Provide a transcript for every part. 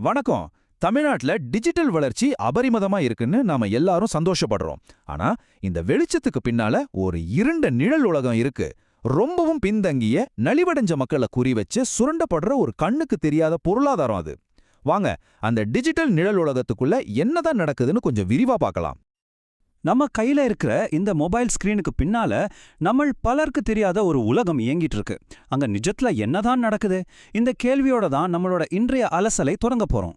வணக்கம். தமிழ்நாட்டுல டிஜிட்டல் வளர்ச்சி அபரிமிதமா இருக்குன்னு நாம எல்லாரும் சந்தோஷப்படுறோம். ஆனா இந்த வெளிச்சத்துக்கு பின்னால ஒரு இருண்ட நிழல் உலகம் இருக்கு. ரொம்பவும் பின்தங்கிய நலிவடைஞ்ச மக்களை குறி வச்சு சுரண்டப்படுற ஒரு கண்ணுக்கு தெரியாத பொருளாதாரம் அது. வாங்க அந்த டிஜிட்டல் நிழல் உலகத்துக்குள்ள என்னதான் நடக்குதுன்னு கொஞ்சம் விரிவா பார்க்கலாம். நம்ம கையில இருக்கிற இந்த மொபைல் ஸ்க்ரீனுக்கு பின்னால நம்ம பலருக்கு தெரியாத ஒரு உலகம் இயங்கிட்டு இருக்கு. அங்க நிஜத்துல என்னதான் நடக்குது? இந்த கேள்வியோட தான் நம்மளோட இன்றைய அலசலை தொடங்க போறோம்.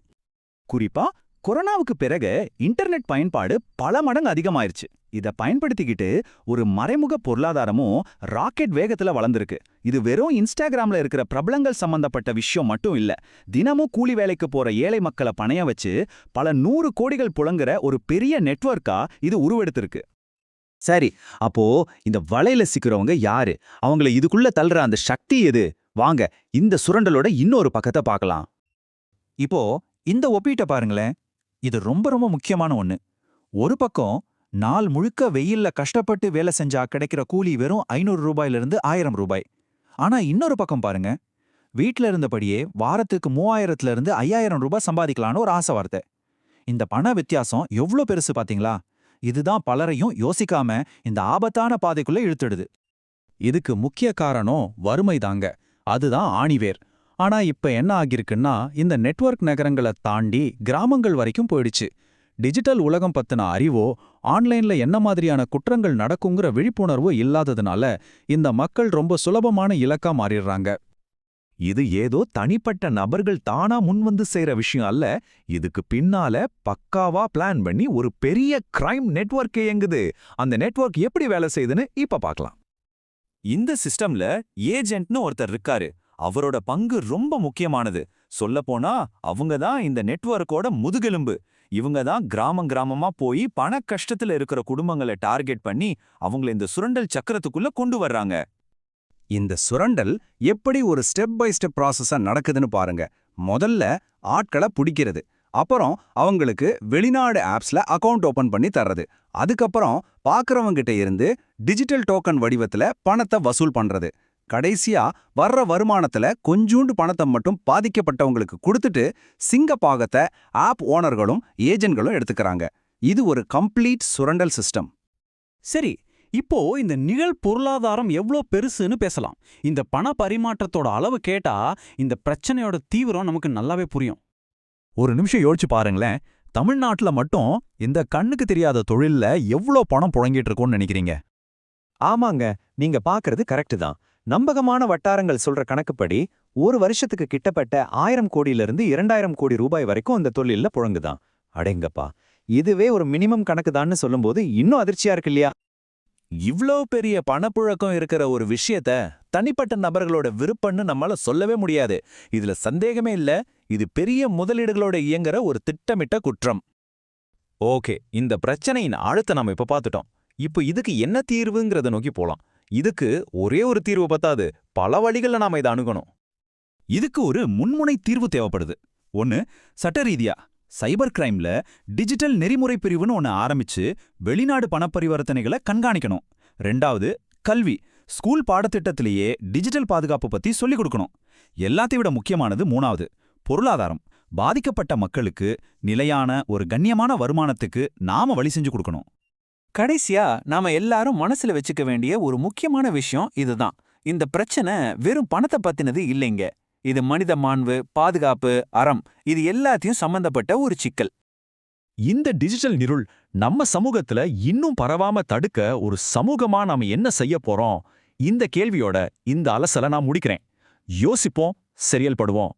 குறிப்பா கொரோனாவுக்கு பிறகு இன்டர்நெட் பயன்பாடு பல மடங்கு அதிகமாயிருச்சு. இத பயன்படுத்திக்கிட்டு ஒரு மறைமுக பொருளாதாரமும் ராக்கெட் வேகத்துல வளர்ந்திருக்கு. இது வெறும் இன்ஸ்டாகிராம்ல இருக்கிற பிரபலங்கள் சம்பந்தப்பட்ட விஷயம் மட்டும் இல்ல. தினமும் கூலி வேலைக்கு போற ஏழை மக்களை பணைய வச்சு பல நூறு கோடிகள் புழங்குற ஒரு பெரிய நெட்வொர்க்கா இது உருவெடுத்திருக்கு. சரி அப்போ இந்த வலையில சிக்கிறவங்க யாரு? அவங்கள இதுக்குள்ள தள்ளுற அந்த சக்தி எது? வாங்க இந்த சுரண்டலோட இன்னொரு பக்கத்தை பார்க்கலாம். இப்போ இந்த ஒப்பீட்டை பாருங்களேன். இது ரொம்ப ரொம்ப முக்கியமான ஒன்று ஒரு பக்கம் நாள் முழுக்க வெயில்ல கஷ்டப்பட்டு வேலை செஞ்சா கிடைக்கிற கூலி வெறும் ஐநூறு ரூபாயிலிருந்து ஆயிரம் ரூபாய். ஆனா இன்னொரு பக்கம் பாருங்க. வீட்ல இருந்தபடியே வாரத்துக்கு மூவாயிரத்துல இருந்து ஐயாயிரம் ரூபாய் சம்பாதிக்கலான்னு ஒரு ஆசை வார்த்தை இந்த பண வித்தியாசம் எவ்வளோ பெருசு பாத்தீங்களா? இதுதான் பலரையும் யோசிக்காம இந்த ஆபத்தான பாதைக்குள்ள இழுத்துடுது. இதுக்கு முக்கிய காரணம் வறுமை தாங்க. அதுதான் ஆணிவேர். ஆனா இப்ப என்ன ஆகிருக்குன்னா இந்த நெட்வொர்க் நகரங்களை தாண்டி கிராமங்கள் வரைக்கும் போயிடுச்சு. டிஜிட்டல் உலகம் பத்தின அறிவோ ஆன்லைன்ல என்ன மாதிரியான குற்றங்கள் நடக்குங்கிற விழிப்புணர்வு இல்லாததுனால இந்த மக்கள் ரொம்ப சுலபமான இலக்கா மாறிடுறாங்க. இது ஏதோ தனிப்பட்ட நபர்கள் தானா முன்வந்து செய்யற விஷயம் அல்ல. இதுக்கு பின்னால பக்காவா பிளான் பண்ணி ஒரு பெரிய கிரைம் நெட்வொர்க் இயங்குது. அந்த நெட்வொர்க் எப்படி வேலை செய்யுதுன்னு இப்ப பார்க்கலாம். இந்த சிஸ்டம்ல ஏஜென்ட்னு ஒருத்தர் இருக்காரு. அவரோட பங்கு ரொம்ப முக்கியமானது. சொல்லப்போனா அவங்க தான் இந்த நெட்வொர்க்கோட முதுகெலும்பு. இவங்க தான் கிராமம் கிராமமா போய் பண கஷ்டத்துல இருக்கிற குடும்பங்களை டார்கெட் பண்ணி அவங்கள இந்த சுரண்டல் சக்கரத்துக்குள்ள கொண்டு வர்றாங்க. இந்த சுரண்டல் எப்படி ஒரு ஸ்டெப் பை ஸ்டெப் ப்ராசஸா நடக்குதுன்னு பாருங்க. முதல்ல ஆட்களை பிடிக்கிறது. அப்புறம் அவங்களுக்கு வெளிநாடு ஆப்ஸ்ல அக்கவுண்ட் ஓபன் பண்ணி தர்றது. அதுக்கப்புறம் பார்க்கறவங்கிட்ட இருந்து டிஜிட்டல் டோக்கன் வடிவத்துல பணத்தை வசூல் பண்றது. கடைசியா வர்ற வருமானத்துல கொஞ்சூண்டு பணத்தை மட்டும் பாதிக்கப்பட்டவங்களுக்கு கொடுத்துட்டு சிங்க பாகத்தை ஆப் ஓனர்களும் ஏஜென்ட்களும் எடுத்துக்கறாங்க. இது ஒரு கம்ப்ளீட் சுரண்டல் சிஸ்டம். சரி இப்போ இந்த நிழல் பொருளாதாரம் எவ்வளோ பெருசுன்னு பேசலாம். இந்த பண பரிமாற்றத்தோட அளவு கேட்டா இந்த பிரச்சனையோட தீவிரம் நமக்கு நல்லாவே புரியும். ஒரு நிமிஷம் யோசிச்சு பாருங்களேன். தமிழ்நாட்டுல மட்டும் இந்த கண்ணுக்கு தெரியாத தொழில்ல எவ்வளோ பணம் புழங்கிட்டு இருக்கோம்னு நினைக்கிறீங்க? ஆமாங்க நீங்க பாக்குறது கரெக்ட் தான். நம்பகமான வட்டாரங்கள் சொல்ற கணக்குப்படி ஒரு வருஷத்துக்கு கிட்டப்பட்ட ஆயிரம் கோடியிலிருந்து இரண்டாயிரம் கோடி ரூபாய் வரைக்கும் அந்த தொழிலில் புழங்குதான். அடேங்கப்பா இதுவே ஒரு மினிமம் கணக்குதான்னு சொல்லும்போது இன்னும் அதிர்ச்சியா இருக்கு இல்லையா? இவ்ளோ பெரிய பணப்புழக்கம் இருக்கிற ஒரு விஷயத்த தனிப்பட்ட நபர்களோட விருப்பம்னு நம்மளால சொல்லவே முடியாது. இதுல சந்தேகமே இல்ல இது பெரிய முதலீடுகளோட இயங்குற ஒரு திட்டமிட்ட குற்றம். ஓகே இந்த பிரச்சனையின் ஆழத்தை நாம இப்ப பார்த்துட்டோம். இப்போ இதுக்கு என்ன தீர்வுங்கிறத நோக்கி போலாம். இதுக்கு ஒரே ஒரு தீர்வு பத்தாது. பல வழிகள்ல நாம் இதை அணுகணும். இதுக்கு ஒரு முன்முனை தீர்வு தேவைப்படுது. ஒன்னு சட்ட ரீதியா. சைபர் கிரைம்ல டிஜிட்டல் நெறிமுறை பிரிவுன்னு ஒன்னு ஆரம்பிச்சு வெளிநாடு பணப்பரிவர்த்தனைகளை கண்காணிக்கணும். ரெண்டாவது கல்வி. ஸ்கூல் பாடத்திட்டத்திலேயே டிஜிட்டல் பாதுகாப்பு பத்தி சொல்லிக் கொடுக்கணும். எல்லாத்தையும் விட முக்கியமானது மூணாவது பொருளாதாரம். பாதிக்கப்பட்ட மக்களுக்கு நிலையான ஒரு கண்ணியமான வருமானத்துக்கு நாம வழி செஞ்சு கொடுக்கணும். கடைசியா நாம எல்லாரும் மனசுல வச்சுக்க வேண்டிய ஒரு முக்கியமான விஷயம் இதுதான். இந்த பிரச்சனை வெறும் பணத்தை பத்தினது இல்லைங்க. இது மனித மாண்பு பாதுகாப்பு அறம். இது எல்லாத்தையும் சம்பந்தப்பட்ட ஒரு சிக்கல். இந்த டிஜிட்டல் நிருள் நம்ம சமூகத்துல இன்னும் பரவாம தடுக்க ஒரு சமூகமா நாம என்ன செய்ய போறோம்? இந்த கேள்வியோட இந்த அலசலை நான் முடிக்கிறேன். யோசிப்போம் செயல்படுவோம்